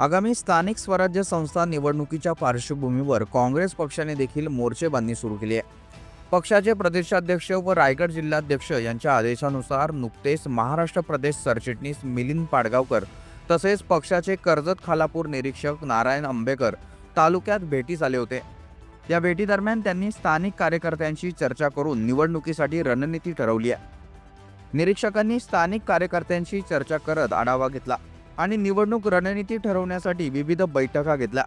आगामी स्थानिक स्वराज्य संस्था निवडणुकीच्या पार्श्वभूमीवर काँग्रेस पक्षाने देखील मोर्चेबांधणी सुरू केली आहे. पक्षाचे प्रदेशाध्यक्ष व रायगड जिल्हाध्यक्ष यांच्या आदेशानुसार नुकतेच महाराष्ट्र प्रदेश सरचिटणीस मिलिंद पाडगावकर तसेच पक्षाचे कर्जत खालापूर निरीक्षक नारायण आंबेकर तालुक्यात भेटीस आले होते. या भेटीदरम्यान त्यांनी स्थानिक कार्यकर्त्यांशी चर्चा करून निवडणुकीसाठी रणनीती ठरवली आहे. निरीक्षकांनी स्थानिक कार्यकर्त्यांशी चर्चा करत आढावा घेतला. आणि निवडणूक रणनीती ठरवण्यासाठी विविध बैठका घेतल्या.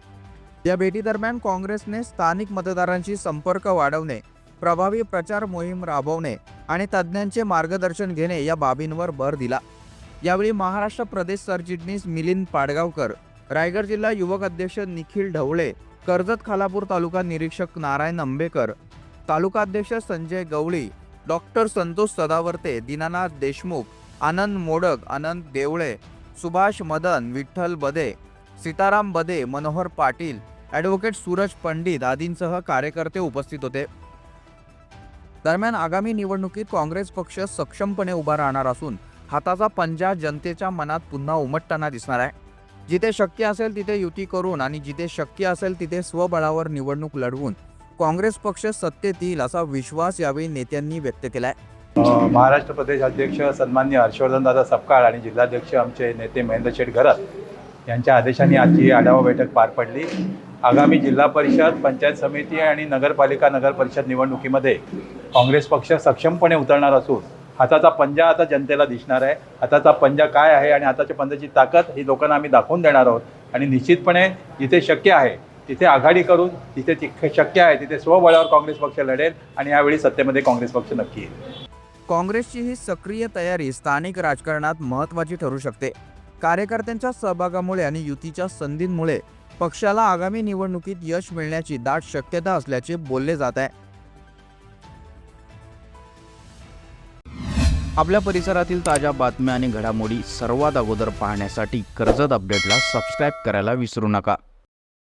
या भेटीदरम्यान काँग्रेसने स्थानिक मतदारांशी संपर्क वाढवणे प्रभावी प्रचार मोहीम राबवणे आणि तज्ज्ञांचे मार्गदर्शन घेणे या बाबींवर भर दिला. यावेळी महाराष्ट्र प्रदेश सरचिटणीस मिलिंद पाडगावकर रायगड जिल्हा युवक अध्यक्ष निखिल ढवळे कर्जत खालापूर तालुका निरीक्षक नारायण आंबेकर तालुका अध्यक्ष संजय गवळी डॉक्टर संतोष सदावर्ते दीनानाथ देशमुख आनंद मोडक आनंद देवळे सुभाष मदन विठ्ठल बदे सीताराम बदे मनोहर पाटील ॲडव्होकेट सूरज पंडित आदींसह कार्यकर्ते उपस्थित होते. दरम्यान आगामी निवडणुकीत काँग्रेस पक्ष सक्षमपणे उभा राहणार असून हाताचा पंजा जनतेच्या मनात पुन्हा उमटताना दिसणार आहे. जिथे शक्य असेल तिथे युती करून आणि जिथे शक्य असेल तिथे स्वबळावर निवडणूक लढवून काँग्रेस पक्ष सत्तेत येईल असा विश्वास यावेळी नेत्यांनी व्यक्त केला आहे महाराष्ट्र प्रदेश अध्यक्ष सन्मान्य हर्षवर्धनदादा सपकाळ आणि जिल्हाध्यक्ष आमचे नेते महेंद्र शेठ घरत यांच्या आदेशाने आजची आढावा बैठक पार पडली. आगामी जिल्हा परिषद पंचायत समिती आणि नगरपालिका नगर परिषद निवडणुकीमध्ये काँग्रेस पक्ष सक्षमपणे उतरणार असून हाताचा पंजा आता जनतेला दिसणार आहे. हाताचा पंजा काय आहे आणि हाताच्या पंजाची ताकद ही लोकांना आम्ही दाखवून देणार आहोत. आणि निश्चितपणे जिथे शक्य आहे तिथे आघाडी करून जिथे तिथे शक्य आहे तिथे स्वबळावर काँग्रेस पक्ष लढेल आणि यावेळी सत्तेमध्ये काँग्रेस पक्ष नक्की येईल. काँग्रेसची ही सक्रिय तयारी स्थानिक राजकारणात महत्त्वाची ठरू शकते. कार्यकर्त्यांच्या सहभागामुळे आणि युतीच्या संधींमुळे पक्षाला आगामी निवडणुकीत यश मिळण्याची दाट शक्यता असल्याचे बोलले जात आहे. आपल्या परिसरातील ताज्या बातम्या आणि घडामोडी सर्वात अगोदर पाहण्यासाठी कर्जत अपडेटला सबस्क्राईब करायला विसरू नका.